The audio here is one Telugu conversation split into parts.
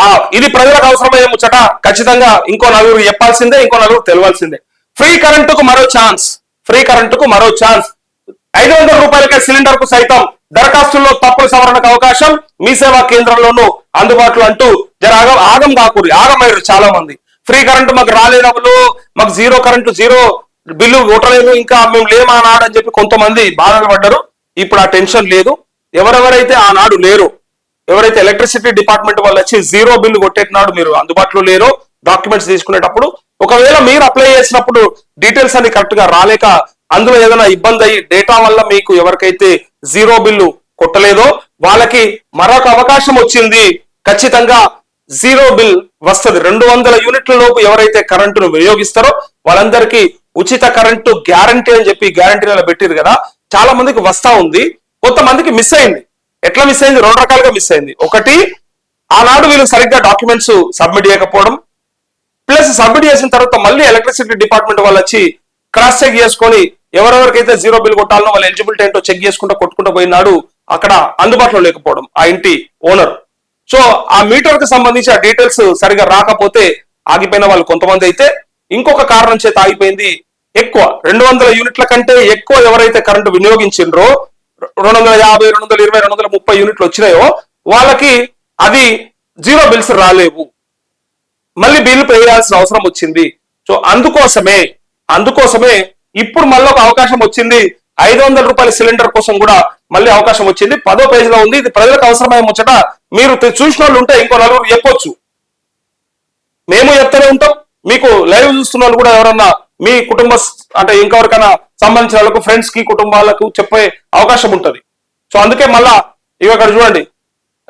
ఆ ఇది ప్రజలకు అవసరమయ్యే ముచ్చట. ఖచ్చితంగా ఇంకో నలుగురు చెప్పాల్సిందే ఇంకో నలుగురు తెలియాల్సిందే ఫ్రీ కరెంటుకు మరో ఛాన్స్ ఫ్రీ కరెంటుకు మరో ఛాన్స్ ఐదు వందల రూపాయలకే సిలిండర్కు సైతం దరఖాస్తుల్లో తప్పుల సవరణకు అవకాశం. మీ సేవా కేంద్రంలోనూ అందుబాటులో అంటూ జర ఆగం ఆగం కాకూరి ఆగమయ్యారు చాలా మంది ఫ్రీ కరెంటు మాకు రాలేనప్పుడు మాకు జీరో కరెంటు జీరో బిల్లు ఓటలేదు ఇంకా మేము లేమా ఆనాడు అని చెప్పి కొంతమంది బాధలు పడ్డారు. ఇప్పుడు ఆ టెన్షన్ లేదు. ఎవరెవరైతే ఆనాడు లేరు ఎవరైతే ఎలక్ట్రిసిటీ డిపార్ట్మెంట్ వాళ్ళు వచ్చి జీరో బిల్లు కొట్టేటినాడు మీరు అందుబాటులో లేరో డాక్యుమెంట్స్ తీసుకునేటప్పుడు ఒకవేళ మీరు అప్లై చేసినప్పుడు డీటెయిల్స్ అన్ని కరెక్ట్గా రాలేక అందులో ఏదైనా ఇబ్బంది అయ్యి డేటా వల్ల మీకు ఎవరికైతే జీరో బిల్లు కొట్టలేదో వాళ్ళకి మరొక అవకాశం వచ్చింది. ఖచ్చితంగా జీరో బిల్ వస్తుంది. రెండు వందల యూనిట్ల లోపు ఎవరైతే కరెంటును వినియోగిస్తారో వాళ్ళందరికీ ఉచిత కరెంటు గ్యారంటీ అని చెప్పి గ్యారంటీలలో పెట్టిరు కదా. చాలా మందికి వస్తా ఉంది. కొంతమందికి మిస్ అయింది. ఎట్లా మిస్ అయింది? రెండు రకాలుగా మిస్ అయింది. ఒకటి ఆనాడు వీళ్ళు సరిగ్గా డాక్యుమెంట్స్ సబ్మిట్ చేయకపోవడం ప్లస్ సబ్మిట్ చేసిన తర్వాత మళ్ళీ ఎలక్ట్రిసిటీ డిపార్ట్మెంట్ వాళ్ళు వచ్చి క్రాస్ చెక్ చేసుకొని ఎవరెవరికైతే జీరో బిల్ కొట్టాలనో వాళ్ళ ఎలిజిబిలిటీ ఏంటో చెక్ చేసుకుంటూ కొట్టుకుంటూ పోయినాడు అక్కడ అందుబాటులో లేకపోవడం ఆ ఇంటి ఓనర్ సో ఆ మీటర్కి సంబంధించి ఆ డీటెయిల్స్ సరిగా రాకపోతే ఆగిపోయిన వాళ్ళు కొంతమంది అయితే ఇంకొక కారణం చేత ఆగిపోయింది ఎక్కువ. రెండు వందల యూనిట్ల కంటే ఎక్కువ ఎవరైతే కరెంటు వినియోగించిండ్రో రెండు వందల యాభై రెండు వందల ఇరవై రెండు వందల ముప్పై యూనిట్లు వచ్చినాయో వాళ్ళకి అది జీరో బిల్స్ రాలేవు. మళ్ళీ బిల్లు పే చేయాల్సిన అవసరం వచ్చింది. సో అందుకోసమే అందుకోసమే ఇప్పుడు మళ్ళీ ఒక అవకాశం వచ్చింది. ఐదు వందల రూపాయల సిలిండర్ కోసం కూడా మళ్ళీ అవకాశం వచ్చింది. పదో పేజీలో ఉంది. ఇది ప్రజలకు అవసరమైన ముచ్చట. మీరు చూసిన వాళ్ళు ఉంటే ఇంకో నలుగురు చెప్పొచ్చు. మేము చెప్తూనే ఉంటాం. మీకు లైవ్ చూస్తున్న వాళ్ళు కూడా ఎవరన్నా మీ కుటుంబ అంటే ఇంకెవరికైనా సంబంధించిన వాళ్ళకు ఫ్రెండ్స్కి కుటుంబాలకు చెప్పే అవకాశం ఉంటుంది. సో అందుకే మళ్ళా ఇవి అక్కడ చూడండి.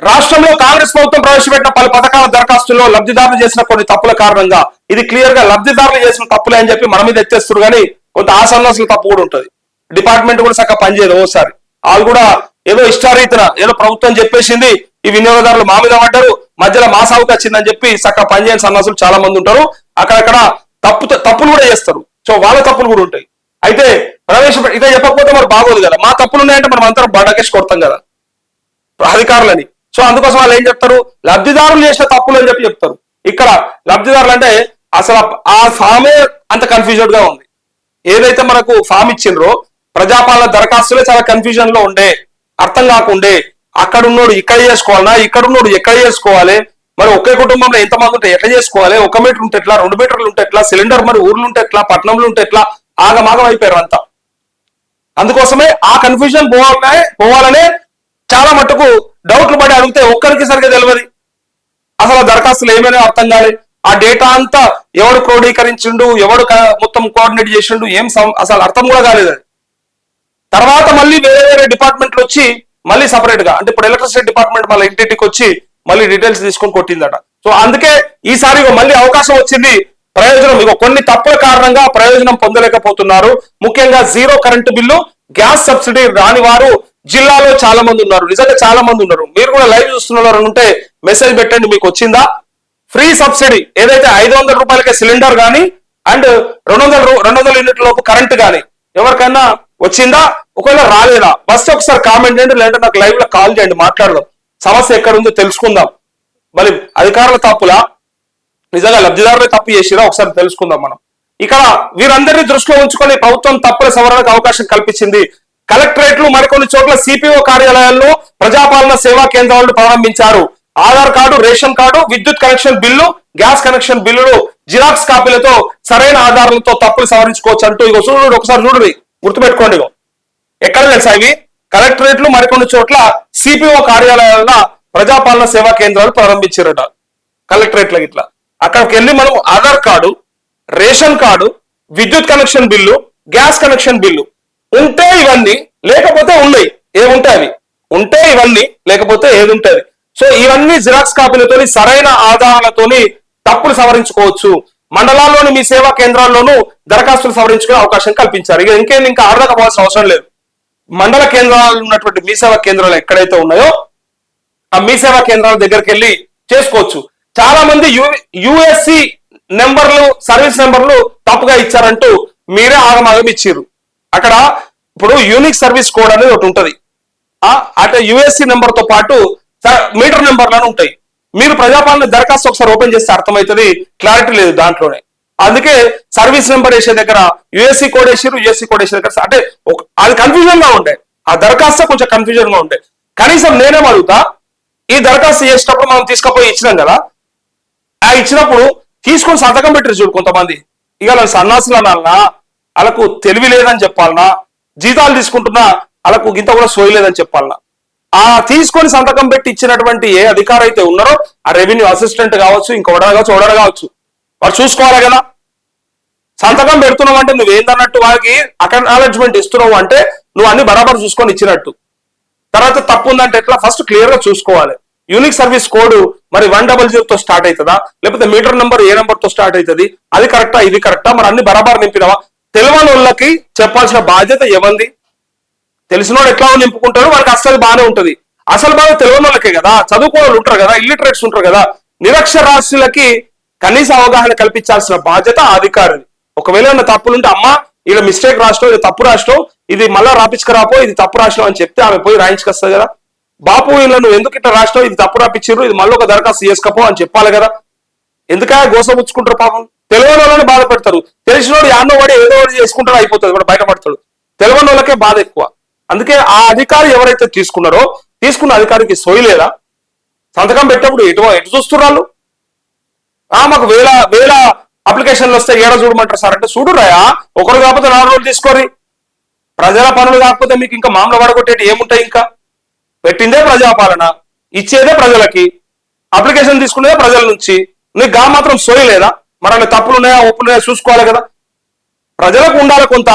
రాష్ట్రంలో కాంగ్రెస్ ప్రభుత్వం ప్రవేశపెట్టిన పలు పథకాల దరఖాస్తుల్లో లబ్ధిదారులు చేసిన కొన్ని తప్పుల కారణంగా ఇది క్లియర్గా లబ్ధిదారులు చేసిన తప్పులే అని చెప్పి మన మీద ఎత్తేస్తారు కానీ కొంత ఆసన్నాసులు తప్పు కూడా ఉంటుంది. డిపార్ట్మెంట్ కూడా చక్కగా పనిచేయదు ఓసారి. వాళ్ళు కూడా ఏదో ఇష్టారీతన ఏదో ప్రభుత్వం చెప్పేసింది ఈ వినియోగదారులు మా మీద పడ్డారు మధ్యలో మా సాగుకి వచ్చిందని చెప్పి చక్కగా పనిచేయని సన్నాసులు చాలా మంది ఉంటారు. అక్కడక్కడ తప్పు తప్పులు కూడా చేస్తారు. సో వాళ్ళ తప్పులు కూడా ఉంటాయి. అయితే ప్రవేశపెట్టి ఇదే చెప్పకపోతే మరి బాగోదు కదా. మా తప్పులు ఉన్నాయంటే మనం అందరం బడకేసి కొడతాం కదా. అధికారులని. సో అందుకోసం వాళ్ళు ఏం చెప్తారు? లబ్ధిదారులు చేసిన తప్పులు అని చెప్పి చెప్తారు. ఇక్కడ లబ్ధిదారులు అంటే అసలు ఆ ఫామే అంత కన్ఫ్యూజన్గా ఉంది. ఏదైతే మనకు ఫామ్ ఇచ్చిండ్రో ప్రజాపాలన దరఖాస్తులే చాలా కన్ఫ్యూజన్లో ఉండే. అర్థం కాకుండే. అక్కడ ఉన్నోడు ఇక్కడ చేసుకోవాలనా? ఇక్కడ ఉన్నోడు ఎక్కడ చేసుకోవాలి? మరి ఒకే కుటుంబంలో ఎంత మంది ఉంటే ఎట్లా చేసుకోవాలి? ఒక మీటర్ ఉంటే ఎట్లా? రెండు మీటర్లు ఉంటే ఎట్లా? సిలిండర్ మరి ఊర్లు ఉంటే ఎట్లా? పట్టణంలో ఉంటే ఎట్లా? ఆగమాగం అయిపోయారు అంతా. అందుకోసమే ఆ కన్ఫ్యూజన్ పోవాలనే పోవాలనే చాలా మట్టుకు డౌట్లు పడి అడిగితే ఒక్కరికి సరిగ్గా తెలియదు అసలు ఆ దరఖాస్తులు ఏమైనా అర్థం కాలే. ఆ డేటా అంతా ఎవడు క్రోడీకరించిండు ఎవడు మొత్తం కోఆర్డినేట్ చేసిండు ఏం అసలు అర్థం కూడా కాలేదు. అది తర్వాత మళ్ళీ వేరే వేరే డిపార్ట్మెంట్లు వచ్చి మళ్ళీ సపరేట్గా అంటే ఇప్పుడు ఎలక్ట్రిసిటీ డిపార్ట్మెంట్ మళ్ళీ ఇంటింటికి వచ్చి మళ్ళీ డీటెయిల్స్ తీసుకొని కొట్టిందట. సో అందుకే ఈసారి మళ్ళీ అవకాశం వచ్చింది ప్రయోజనం ఇక కొన్ని తప్పుల కారణంగా ప్రయోజనం పొందలేకపోతున్నారు. ముఖ్యంగా zero current bill gas subsidy రాని వారు జిల్లాలో చాలా మంది ఉన్నారు. నిజంగా చాలా మంది ఉన్నారు. మీరు కూడా లైవ్ చూస్తున్నారు ఉంటే మెసేజ్ పెట్టండి మీకు వచ్చిందా? ఫ్రీ సబ్సిడీ ఏదైతే ఐదు వందల రూపాయలకే సిలిండర్ కానీ అండ్ రెండు వందల రెండు వందల యూనిట్ల లోపు కరెంట్ కానీ ఎవరికైనా వచ్చిందా? ఒకవేళ రాలేదా? ఫస్ట్ ఒకసారి కామెంట్ చేయండి లేదంటే నాకు లైవ్లో కాల్ చేయండి మాట్లాడదాం. సమస్య ఎక్కడ ఉందో తెలుసుకుందాం. మరి అధికారుల తప్పులా? నిజంగా లబ్ధిదారులే తప్పు చేసిరా? ఒకసారి తెలుసుకుందాం మనం. ఇక్కడ వీరందరినీ దృష్టిలో ఉంచుకొని ప్రభుత్వం తప్పుల సవరణకు అవకాశం కల్పించింది. కలెక్టరేట్లు మరికొన్ని చోట్ల సిపిఓ కార్యాలయాల్లో ప్రజాపాలన సేవా కేంద్రాలను ప్రారంభించారు. ఆధార్ కార్డు రేషన్ కార్డు విద్యుత్ కనెక్షన్ బిల్లు గ్యాస్ కనెక్షన్ బిల్లులు జిరాక్స్ కాపీలతో సరైన ఆధారాలతో తప్పులు సవరించుకోవచ్చు అంటూ ఇగో చూడు ఒకసారి చూడండి గుర్తుపెట్టుకోండి ఇగో. ఎక్కడ తెలుసా ఇవి? కలెక్టరేట్లు మరికొన్ని చోట్ల సిపిఓ కార్యాలయాల ప్రజాపాలన సేవా కేంద్రాలు ప్రారంభించారట. కలెక్టరేట్ల ఇట్లా అక్కడికి వెళ్ళి మనం ఆధార్ కార్డు రేషన్ కార్డు విద్యుత్ connection bill gas connection bill ఉంటే ఇవన్నీ లేకపోతే ఉన్నాయి ఏముంటాయి అవి? ఉంటే ఇవన్నీ లేకపోతే ఏది ఉంటుంది సో ఇవన్నీ జిరాక్స్ కాపీలతోని సరైన ఆధారాలతోని తప్పులు సవరించుకోవచ్చు. మండలాల్లోని మీ సేవా కేంద్రాల్లోనూ దరఖాస్తులు సవరించుకునే అవకాశం కల్పించారు. ఇక ఇంకేం ఇంకా ఆడదకపోవాల్సిన అవసరం లేదు. మండల కేంద్రాలు ఉన్నటువంటి మీ సేవా కేంద్రాలు ఎక్కడైతే ఉన్నాయో ఆ మీ సేవా కేంద్రాల దగ్గరికి వెళ్ళి చేసుకోవచ్చు. చాలా మంది యుఎస్సి నెంబర్లు సర్వీస్ నెంబర్లు తప్పుగా ఇచ్చారంటూ మీరే ఆగమాగం ఇచ్చారు అక్కడ ఇప్పుడు యూనిక్ సర్వీస్ కోడ్ అనేది ఒకటి ఉంటది. ఆ అంటే యుఎస్సి నెంబర్తో పాటు మీటర్ నెంబర్లను ఉంటాయి. మీరు ప్రజాపాలన దరఖాస్తు ఒకసారి ఓపెన్ చేస్తే అర్థమవుతుంది క్లారిటీ లేదు దాంట్లోనే. అందుకే సర్వీస్ నెంబర్ వేసే దగ్గర యుఎస్సి కోడ్ వేసారు యుఎస్సి కోడ్ వేసే దగ్గర అంటే అది కన్ఫ్యూజన్గా ఉండే. ఆ దరఖాస్తు కొంచెం కన్ఫ్యూజన్గా ఉండే. కనీసం నేనేం అడుగుతా ఈ దరఖాస్తు చేసేటప్పుడు మనం తీసుకుపోయి ఇచ్చినాం కదా ఇచ్చినప్పుడు తీసుకొని సంతకం పెట్టారు చూడు కొంతమంది. ఇక వాళ్ళ సన్నాసులు అనాలనా వాళ్ళకు తెలివి లేదని చెప్పాలనా జీతాలు తీసుకుంటున్నా వాళ్ళకు గింత కూడా సోయి లేదని చెప్పాలనా ఆ తీసుకొని సంతకం పెట్టి ఇచ్చినటువంటి ఏ అధికారి అయితే ఉన్నారో ఆ రెవెన్యూ అసిస్టెంట్ కావచ్చు ఇంకొకటి కావచ్చు ఓడర్ కావచ్చు వాడు చూసుకోవాలి కదా. సంతకం పెడుతున్నావు అంటే నువ్వు ఏందన్నట్టు వారికి అక్నాలెడ్జ్మెంట్ ఇస్తున్నావు అంటే నువ్వు అన్ని బరాబర్ చూసుకొని ఇచ్చినట్టు. తర్వాత తప్పు ఉందంటే ఎట్లా? ఫస్ట్ క్లియర్గా చూసుకోవాలి. యూనిక్ సర్వీస్ కోడ్ మరి వన్ డబల్ జీరో తో స్టార్ట్ అవుతుందా? లేకపోతే మీటర్ నంబర్ ఏ నెంబర్తో స్టార్ట్ అవుతుంది? అది కరెక్టా? ఇది కరెక్టా? మరి అన్ని బరాబర్ నింపినవా? తెలియని వాళ్ళకి చెప్పాల్సిన బాధ్యత ఏమంది తెలిసినోడు ఎట్లా నింపుకుంటారు వాళ్ళకి అసలు బాగానే ఉంటది. అసలు బాగా తెలియని వాళ్ళకే కదా? చదువుకోని వాళ్ళు ఉంటారు కదా? ఇల్లిటరేట్స్ ఉంటారు కదా? నిరక్షరాస్యులకి కనీస అవగాహన కల్పించాల్సిన బాధ్యత ఆ అధికారిది. ఒకవేళ ఏమైనా తప్పులుంటే అమ్మా ఇలా మిస్టేక్ రాష్ట్రం ఇది తప్పు రాష్ట్రం ఇది మళ్ళా రాపించుకురాపో ఇది తప్పు రాష్ట్రం అని చెప్తే ఆమె పోయి రాయించుకొస్తుంది కదా? బాపు ఇలా నువ్వు ఎందుకు ఇట్లా రాష్ట్రం ఇది తప్పు రాపించారు ఇది మళ్ళీ ఒక దరఖాస్తు చేసుకపో అని చెప్పాలి కదా. ఎందుకా గోసపుచ్చుకుంటారు పాపం? తెలియని వాళ్ళని బాధ పెడతారు. తెలిసిన వాడు యాన్నో వాడు ఏదో ఒకటి చేసుకుంటాడు అయిపోతుంది కూడా బయటపడతాడు. తెలియని వాళ్ళకే బాధ ఎక్కువ. అందుకే ఆ అధికారి ఎవరైతే తీసుకున్నారో తీసుకున్న అధికారికి సోయలేదా సంతకం పెట్టినప్పుడు ఎటు ఎటు చూస్తున్నారు ఆ మాకు వేల వేల అప్లికేషన్లు వస్తే ఏడ చూడమంటారు సార్? అంటే చూడురాయా ఒకరు కాకపోతే నాలుగు రోజులు తీసుకోరి ప్రజల పనులు కాకపోతే మీకు ఇంకా మామూలు పడగొట్టేటి ఏముంటాయి ఇంకా? పెట్టిందే ప్రజాపాలన ఇచ్చేదే ప్రజలకి అప్లికేషన్ తీసుకునేదే ప్రజల నుంచి. నీకు గా మాత్రం సోయలేదా మరి అలా తప్పులు ఉన్నాయా ఒప్పులు ఉన్నాయా చూసుకోవాలి కదా. ప్రజలకు ఉండాలి కొంత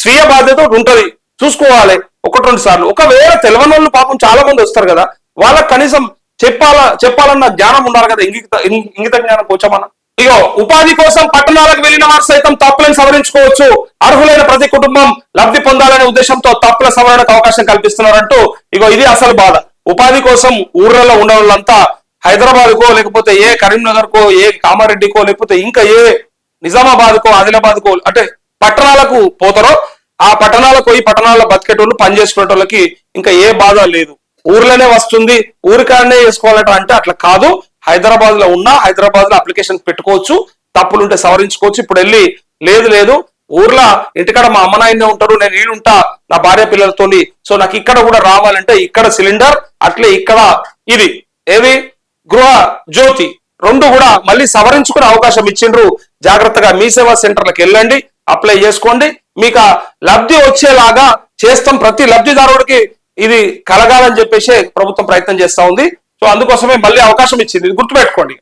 స్వీయ బాధ్యత ఒకటి చూసుకోవాలి ఒకటి రెండు సార్లు. ఒకవేళ తెలియని వాళ్ళు పాపం చాలా మంది వస్తారు కదా. వాళ్ళకి కనీసం చెప్పాలా చెప్పాలన్న జ్ఞానం ఉండాలి కదా. ఇంగిత ఇంగిత జ్ఞానం కూర్చోమన్నా ఇగో ఉపాధి కోసం పట్టణాలకు వెళ్ళిన వారు సైతం తప్పులను సవరించుకోవచ్చు. అర్హులైన ప్రతి కుటుంబం లబ్ధి పొందాలనే ఉద్దేశంతో తప్పుల సవరణకు అవకాశం కల్పిస్తున్నారంటూ ఇగో ఇది అసలు బాధ. ఉపాధి కోసం ఊర్లలో ఉన్న వాళ్ళంతా హైదరాబాద్ కో లేకపోతే ఏ కరీంనగర్ కో ఏ కామారెడ్డికో లేకపోతే ఇంకా ఏ నిజామాబాద్ కో ఆదిలాబాద్ కో అంటే పట్టణాలకు పోతారో ఆ పట్టణాలకు పోయి పట్టణాల్లో బతికేటోళ్ళు పని చేసుకునేటోళ్ళకి ఇంకా ఏ బాధ లేదు. ఊర్లోనే వస్తుంది ఊరికాడనే చేసుకోవాలట అంటే అట్లా కాదు. హైదరాబాద్లో ఉన్నా హైదరాబాద్లో అప్లికేషన్ పెట్టుకోవచ్చు తప్పులుంటే సవరించుకోవచ్చు. ఇప్పుడు వెళ్ళి లేదు లేదు ఊర్లో ఇంటికాడ మా అమ్మ నాయనే ఉంటారు నేను ఈడుంటా నా భార్య పిల్లలతోని. సో నాకు ఇక్కడ కూడా రావాలంటే ఇక్కడ సిలిండర్ అట్లే ఇక్కడ ఇది. ఏవి? గృహ జ్యోతి. రెండు కూడా మళ్ళీ సవరించుకునే అవకాశం ఇచ్చిండ్రు. జాగ్రత్తగా మీ సేవా సెంటర్లకు వెళ్ళండి అప్లై చేసుకోండి. మీకు లబ్ధి వచ్చేలాగా చేస్తాం. ప్రతి లబ్ధిదారుడికి ఇది కలగాలని చెప్పేసి ప్రభుత్వం ప్రయత్నం చేస్తా ఉంది. సో అందుకోసమే మళ్ళీ అవకాశం ఇచ్చింది. గుర్తుపెట్టుకోండి.